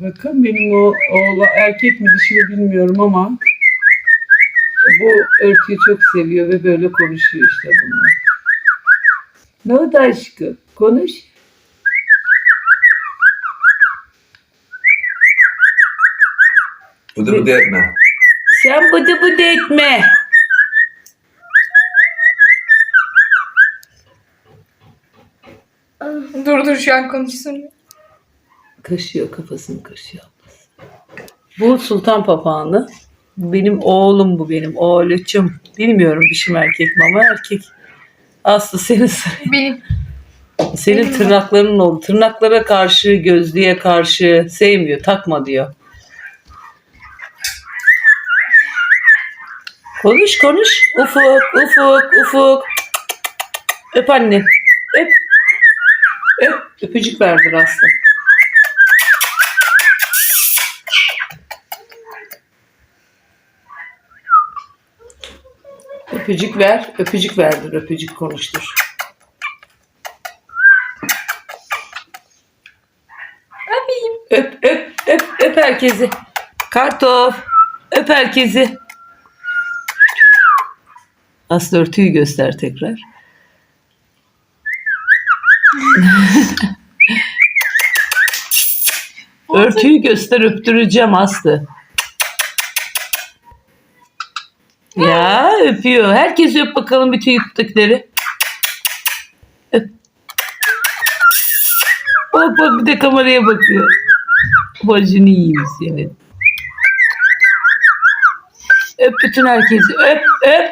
Bakın benim o oğlan erkek mi dişi mi bilmiyorum ama bu örtüyü çok seviyor ve böyle konuşuyor işte bununla. Ne oldu aşkım? Konuş. Bıdı bıdı etme. Sen bıdı bıdı etme. Dur dur şu an konuşsun. Kaşıyor kafasını kaşıyor. Bu sultan papağanı. Benim oğlum bu benim oğluçum. Bilmiyorum dişi mi erkek mi ama erkek. Aslı senin Benim. senin tırnakların oldu. Tırnaklara karşı, gözlüğe karşı sevmiyor, takma diyor. Konuş konuş. Ufuk, ufuk, ufuk. Öp anne. Öp. Öp. Öpücük verdir Aslı. Öpücük ver, öpücük verdir, öpücük konuştur. Öpeyim. Öp, öp, öp, öp herkesi. Kartof, öp herkesi. Aslı örtüyü göster tekrar. örtüyü göster, öptüreceğim Aslı. Ya öpüyor. Herkes öp bakalım bütün YouTube'dakileri. Öp. Bak bak bir de kameraya bakıyor. Bacını yiyeyim senin. Öp bütün herkesi. Öp öp.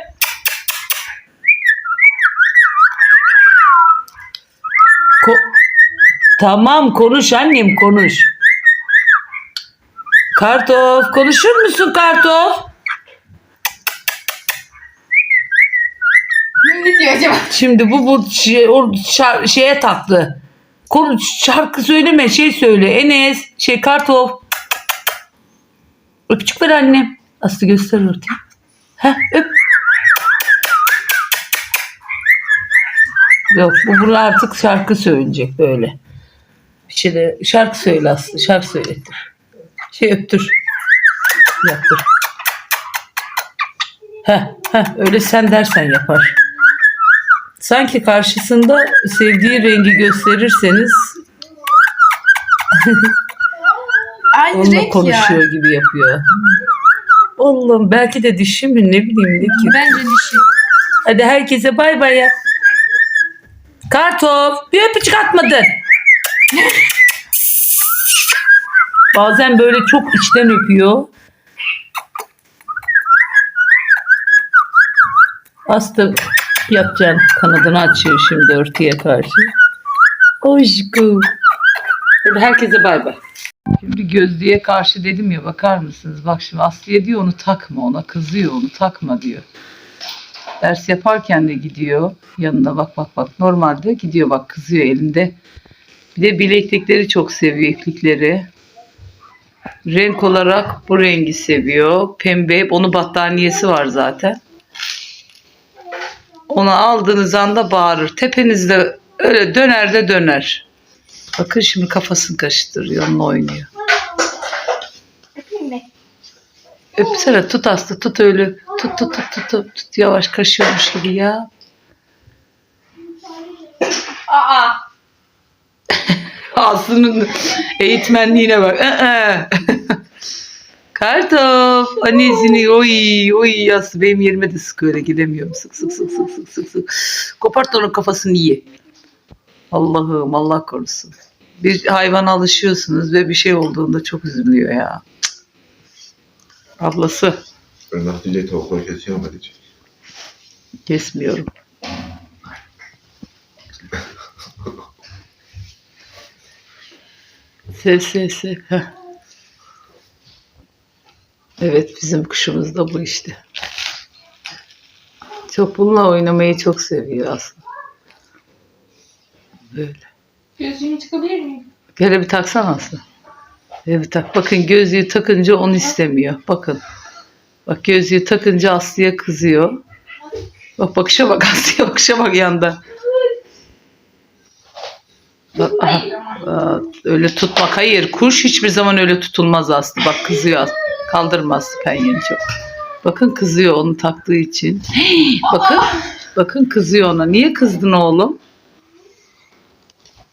Ko- tamam konuş annem konuş. Kartof konuşur musun Kartof? Ne diyor acaba? Şimdi bu bu şey, o şar- şeye taktı. Konu şarkı söyleme şey söyle. Enes şey Kartof. Öpücük ver annem. Aslı göster örtüyü. Heh öp. Yok bu bunu artık şarkı söyleyecek böyle. Bir şey de şarkı söyle Aslı. Şarkı söyletir. Şey öptür. Yaptır. Heh, heh, öyle sen dersen yapar. Sanki karşısında sevdiği rengi gösterirseniz Aynı onunla renk konuşuyor ya. gibi yapıyor. Oğlum belki de dişi mi ne bileyim ne ki. Bence dişi. Hadi herkese bay bay yap. Kartof bir öpücük atmadın. Bazen böyle çok içten öpüyor. Aslı yapacaksın. Kanadını açıyor şimdi örtüye karşı. Aşkım. Hadi herkese bay bay. Şimdi gözlüğe karşı dedim ya bakar mısınız? Bak şimdi Aslı'ya diyor onu takma ona kızıyor onu takma diyor. Ders yaparken de gidiyor yanına bak bak bak normalde gidiyor bak kızıyor elinde. Bir de bileklikleri çok seviyor iplikleri. Renk olarak bu rengi seviyor. Pembe. Onun battaniyesi var zaten. Onu aldığınız anda bağırır. Tepenizde öyle döner de döner. Bakın şimdi kafasını karıştırıyor. Onunla oynuyor. Öpeyim mi? Öpsene tut Aslı tut öyle. Tut tut tut tut tut, tut. yavaş kaşıyormuş gibi ya. Aa. Aslı'nın eğitmenliğine bak. Kartof annesini oy oy Aslı benim yerime de sık öyle gidemiyorum. Sık sık sık sık sık sık sık. Kopart onun kafasını ye. Allah'ım Allah korusun. Bir hayvana alışıyorsunuz ve bir şey olduğunda çok üzülüyor ya. Ablası Ben Hatice'yi tavukları kesiyorum Hatice. kesmiyorum. Sev sev sev. Evet bizim kuşumuz da bu işte. Çok bununla oynamayı çok seviyor aslında. Böyle. Gözlüğümü çıkabilir miyim? Böyle bir taksana aslında. Bir tak. Bakın gözlüğü takınca onu istemiyor. Bakın. Bak gözlüğü takınca Aslı'ya kızıyor. Bak bakışa bak Aslı'ya bakışa bak yanda. Ama. Aa, öyle tutmak. Hayır kuş hiçbir zaman öyle tutulmaz Aslı. Bak kızıyor. Kaldırmaz penyeni çok. Bakın kızıyor onu taktığı için. bakın. Bakın kızıyor ona. Niye kızdın oğlum?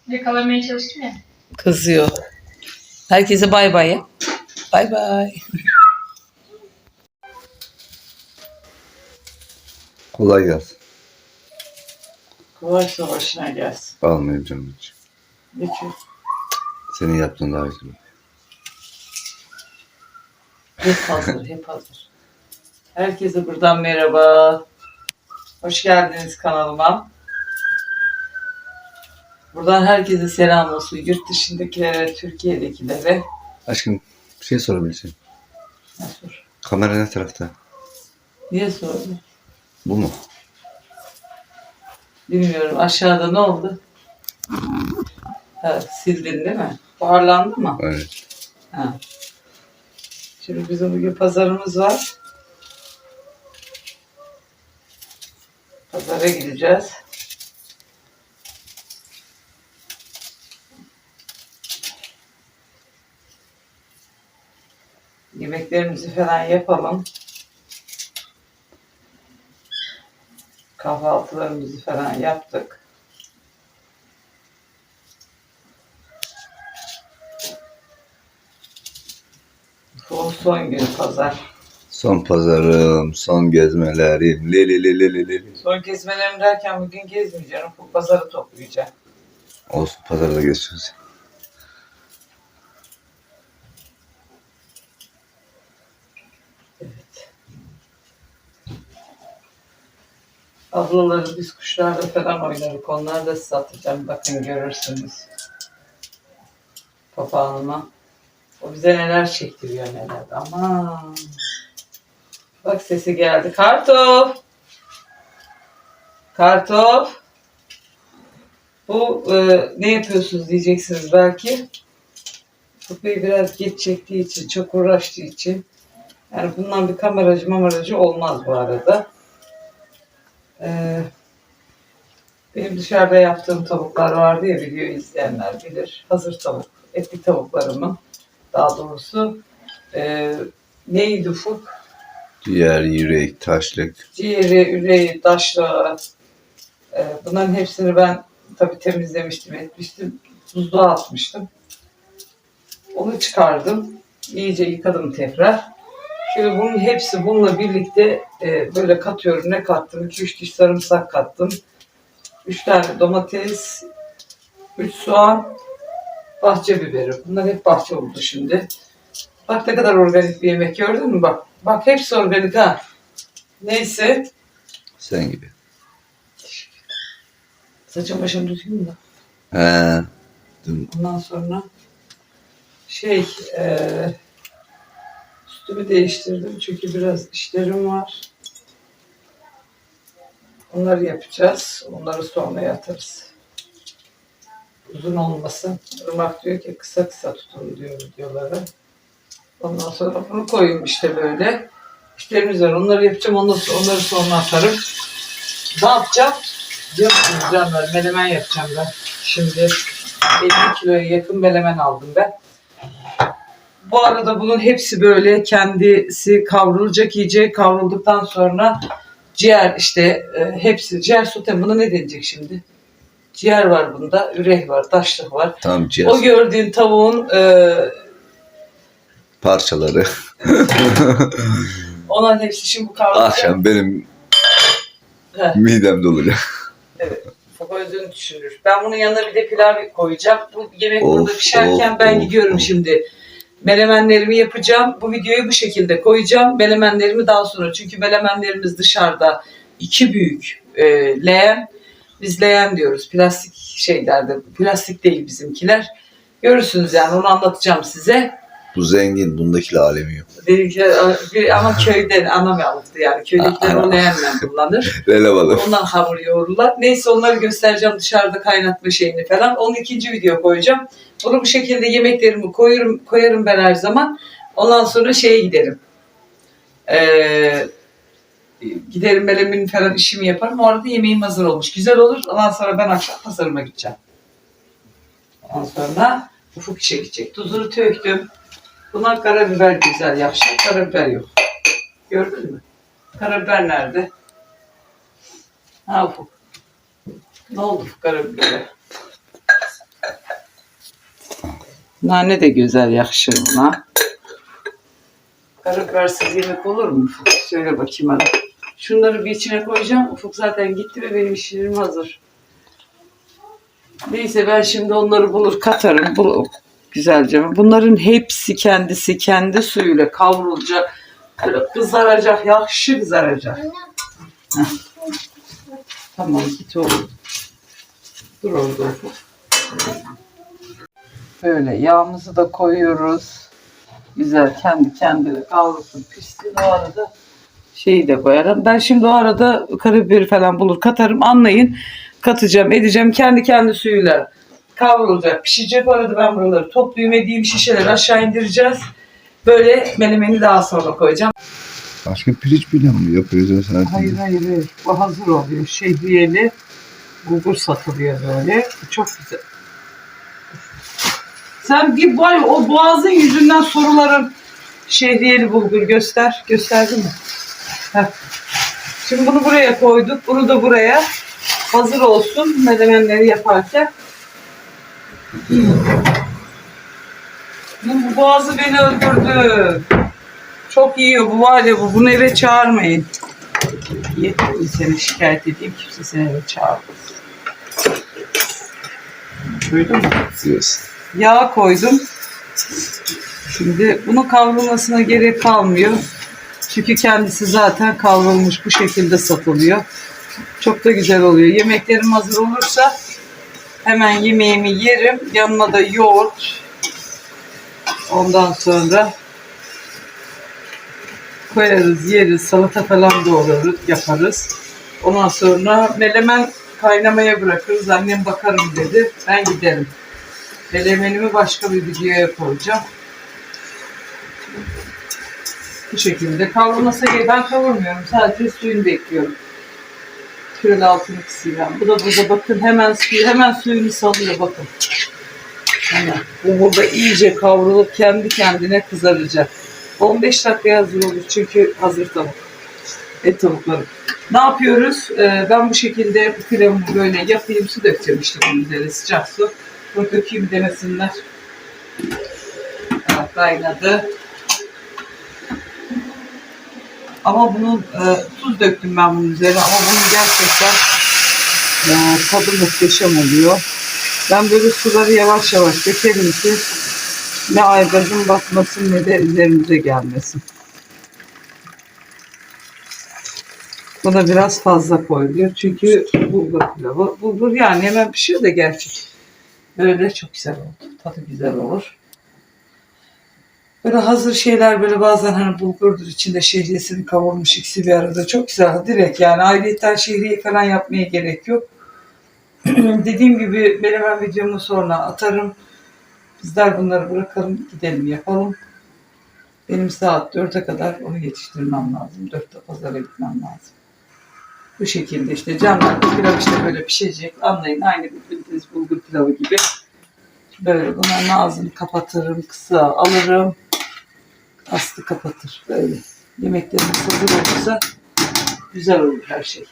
Yakalamaya çalıştım ya. Kızıyor. Herkese bay bay ya. Bay bay. Kolay gelsin. Kolay başına gelsin. Almayayım canım hiç. Geçiyor. Senin yaptığın daha güzel. Hep hazır, hep hazır. Herkese buradan merhaba. Hoş geldiniz kanalıma. Buradan herkese selam olsun. Yurt dışındakilere, Türkiye'dekilere. Aşkım bir şey sorabileceğim. Ne sor? Kamera ne tarafta? Niye sordun? Bu mu? Bilmiyorum. Aşağıda ne oldu? Ha, sildin değil mi? Buharlandı mı? Evet. Ha. Şimdi bizim bugün pazarımız var. Pazara gideceğiz. Yemeklerimizi falan yapalım. Kahvaltılarımızı falan yaptık. Son, gün pazar. Son pazarım, son gezmelerim. Li li li li li li. Son gezmelerim derken bugün gezmeyeceğim. Bu pazarı toplayacağım. Olsun pazarda geçiyoruz. Evet. Ablaları biz kuşlarla falan oynarık. Onları da satacağım. Bakın görürsünüz. Papağanıma. O bize neler çektiriyor neler. Aman. Bak sesi geldi. Kartof. Kartof. Bu e, ne yapıyorsunuz diyeceksiniz belki. Köpeği biraz geç çektiği için, çok uğraştığı için. Yani bundan bir kameracı mameracı olmaz bu arada. Ee, benim dışarıda yaptığım tavuklar vardı ya video izleyenler bilir. Hazır tavuk, etli tavuklarımın daha doğrusu. Ee, neydi ufuk? Ciğer, yürek, taşlık. Ciğeri, üreği, taşla. Ee, bunların hepsini ben tabii temizlemiştim, etmiştim. Buzluğa atmıştım. Onu çıkardım. İyice yıkadım tekrar. Şöyle bunun hepsi bununla birlikte e, böyle katıyorum. Ne kattım? 2-3 diş sarımsak kattım. 3 tane domates, 3 soğan, bahçe biberi. Bunlar hep bahçe oldu şimdi. Bak ne kadar organik bir yemek gördün mü? Bak, bak hepsi organik ha. Neyse. Sen gibi. Saçım başım düzgün mü? He. Ondan sonra şey eee üstümü değiştirdim çünkü biraz işlerim var. Onları yapacağız. Onları sonra yatarız. Uzun olmasın. Irmak diyor ki kısa kısa tutun diyor videoları. Ondan sonra bunu koyayım işte böyle. İşlerimiz var. Onları yapacağım. Onları, onları sonra atarım. Ne yapacağım? Musunuz canlar? Menemen yapacağım ben. Şimdi 50 kiloya yakın melemen aldım ben. Bu arada bunun hepsi böyle kendisi kavrulacak iyice kavrulduktan sonra ciğer işte e, hepsi ciğer sote buna ne denecek şimdi? Ciğer var bunda, ürek var, taşlık var. Tamam ciğer O gördüğün tavuğun e, parçaları. onların hepsi şimdi bu kavrulacak. Akşam benim midem dolacak. Çok öldüğünü düşünür. Ben bunun yanına bir de pilav koyacağım. Bu yemek Of, burada pişerken of, ben of, gidiyorum of. şimdi. Melemenlerimi yapacağım. Bu videoyu bu şekilde koyacağım. Melemenlerimi daha sonra. Çünkü melemenlerimiz dışarıda. iki büyük e, leğen. Biz leğen diyoruz. Plastik şeylerde. Plastik değil bizimkiler. Görürsünüz yani onu anlatacağım size. Bu zengin. Bundaki alemi yok. Benimkiler bir- ama köyden anam aldı yani. Köydekiler o leğenle kullanır. Relevalı. Ondan hamur yoğururlar. Neyse onları göstereceğim dışarıda kaynatma şeyini falan. Onun ikinci video koyacağım. Bunu bu şekilde yemeklerimi koyarım, koyarım ben her zaman. Ondan sonra şeye giderim. Ee, giderim melemin falan işimi yaparım. O arada yemeğim hazır olmuş. Güzel olur. Ondan sonra ben akşam pazarıma gideceğim. Ondan sonra ufuk çekecek. Tuzunu töktüm. Buna karabiber güzel yakışır. Karabiber yok. Gördün mü? Karabiber nerede? Ha ufuk. Ne oldu ufuk karabibere? Nane de güzel yakışır buna. Karabibersiz yemek olur mu? Söyle bakayım bana. Şunları bir içine koyacağım. Ufuk zaten gitti ve benim işlerim hazır. Neyse ben şimdi onları bulur katarım. Bul güzelce. Bunların hepsi kendisi kendi suyuyla kavrulacak. Kızaracak, yakışı kızaracak. Heh. Tamam git oğlum. Dur orada Ufuk. Böyle yağımızı da koyuyoruz. Güzel kendi kendine kavrulsun pişsin. O arada şeyi de koyarım. Ben şimdi o arada karabiberi falan bulur katarım. Anlayın. Katacağım, edeceğim. Kendi kendi suyuyla kavrulacak, pişecek. O arada ben buraları toplayayım, edeyim. Şişeleri aşağı indireceğiz. Böyle menemeni daha sonra koyacağım. Başka pirinç bile mi yapıyoruz? Hayır hayır hayır. Bu hazır oluyor. Şehriyeli bulgur satılıyor böyle. Çok güzel. Sen bir boy o boğazın yüzünden soruların şehriyeli bulgur göster. Gösterdin mi? Heh. Şimdi bunu buraya koyduk. Bunu da buraya. Hazır olsun menemenleri yaparken. Bu, bu boğazı beni öldürdü. Çok yiyor bu var ya bu. Bunu eve çağırmayın. Yeter seni şikayet edeyim. Kimse seni eve çağırmaz. Duydun mu? Diyorsun. Yağ koydum. Şimdi bunun kavrulmasına gerek kalmıyor. Çünkü kendisi zaten kavrulmuş bu şekilde satılıyor. Çok da güzel oluyor. Yemeklerim hazır olursa hemen yemeğimi yerim. Yanına da yoğurt. Ondan sonra koyarız, yeriz. Salata falan doğrarız, yaparız. Ondan sonra melemen kaynamaya bırakırız. Annem bakarım dedi. Ben giderim. Melemenimi başka bir videoya koyacağım. Bu şekilde. Kavrulması gerek. Ben kavurmuyorum. Sadece suyunu bekliyorum. Şöyle altını kısayım. Bu da burada bakın hemen suyu hemen suyunu salıyor bakın. Hemen. Bu burada iyice kavrulup kendi kendine kızaracak. 15 dakikaya hazır olur çünkü hazır tavuk. Et tavukları. Ne yapıyoruz? Ee, ben bu şekilde pilavımı böyle yapayım. Su dökeceğim işte bunun üzerine sıcak su. Bunu dökeyim demesinler. Evet kaynadı. Ama bunun e, tuz döktüm ben bunun üzerine ama bunun gerçekten e, tadı muhteşem oluyor. Ben böyle suları yavaş yavaş dökerim ki ne aygazın batmasın ne de üzerimize gelmesin. Bu da biraz fazla koyuluyor. Çünkü bulgur pilavı. Bulgur yani hemen pişiyor da gerçi. Böyle çok güzel oldu. Tadı güzel olur. Böyle hazır şeyler böyle bazen hani bulgurdur içinde şehriyesini kavurmuş ikisi bir arada. Çok güzel. Direkt yani ayrıyetten şehriye falan yapmaya gerek yok. Dediğim gibi benim ben videomu sonra atarım. Bizler bunları bırakalım gidelim yapalım. Benim saat 4'e kadar onu yetiştirmem lazım. 4'te pazara gitmem lazım. Bu şekilde işte canlar pilav işte böyle pişecek. Anlayın aynı bildiğiniz bulgur pilavı gibi. Böyle bunların ağzını kapatırım, kısa alırım. Aslı kapatır böyle. Yemeklerimiz hazır olursa güzel olur her şey.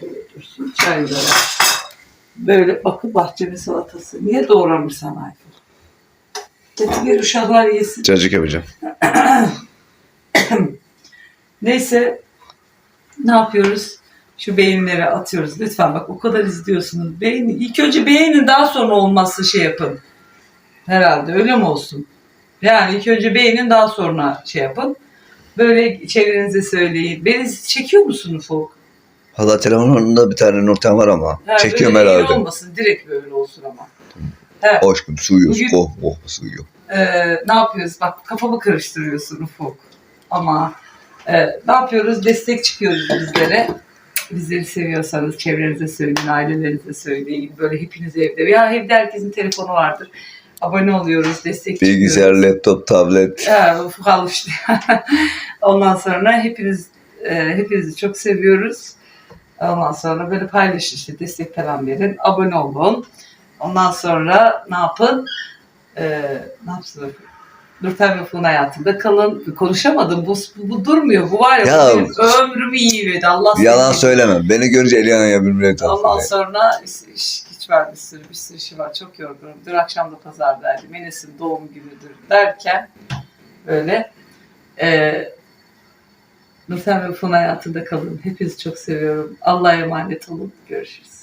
Şöyle dursun çaylara. Böyle bakı bahçenin salatası. Niye doğramışsan Ayfer? Dedi bir uşaklar yesin. Cacık yapacağım. Neyse ne yapıyoruz? Şu beğenileri atıyoruz. Lütfen bak o kadar izliyorsunuz. Beğeni, ilk önce beğenin daha sonra olmazsa şey yapın. Herhalde öyle mi olsun? Yani ilk önce beğenin daha sonra şey yapın. Böyle çevrenize söyleyin. Beni çekiyor musun Ufuk? Valla telefonunda bir tane nurten var ama. Ha, Çekiyorum böyle herhalde. olmasın. Direkt böyle olsun ama. He, Aşkım suyuyoruz. Bugün- Oh oh suyuyor. Ee, ne yapıyoruz? Bak kafamı karıştırıyorsun Ufuk. Ama e, ne yapıyoruz? Destek çıkıyoruz bizlere. Bizleri seviyorsanız çevrenize söyleyin, ailelerinize söyleyin. Böyle hepiniz evde. Ya evde herkesin telefonu vardır. Abone oluyoruz, destek Bilgisayar, çıkıyoruz. laptop, tablet. Ya, Ufuk al işte. Ondan sonra hepiniz e, hepinizi çok seviyoruz. Ondan sonra böyle paylaşın işte destek falan verin. Abone olun. Ondan sonra ne yapın? Ee, ne yapsın? Nurten ve Fun hayatında kalın. Konuşamadım. Bu, bu, durmuyor. Bu var ya, Ya- bu benim ömrümü yiyivedi. Allah Yalan seni- söyleme. Beni görünce Eliana'ya birbirine Ondan tatlı. sonra iş, iş var bir sürü bir sürü işi var. Çok yorgunum. Dün akşam da pazardaydım. Enes'in doğum günüdür derken böyle e, Nurten ve Fun hayatında kalın. Hepinizi çok seviyorum. Allah'a emanet olun. Görüşürüz.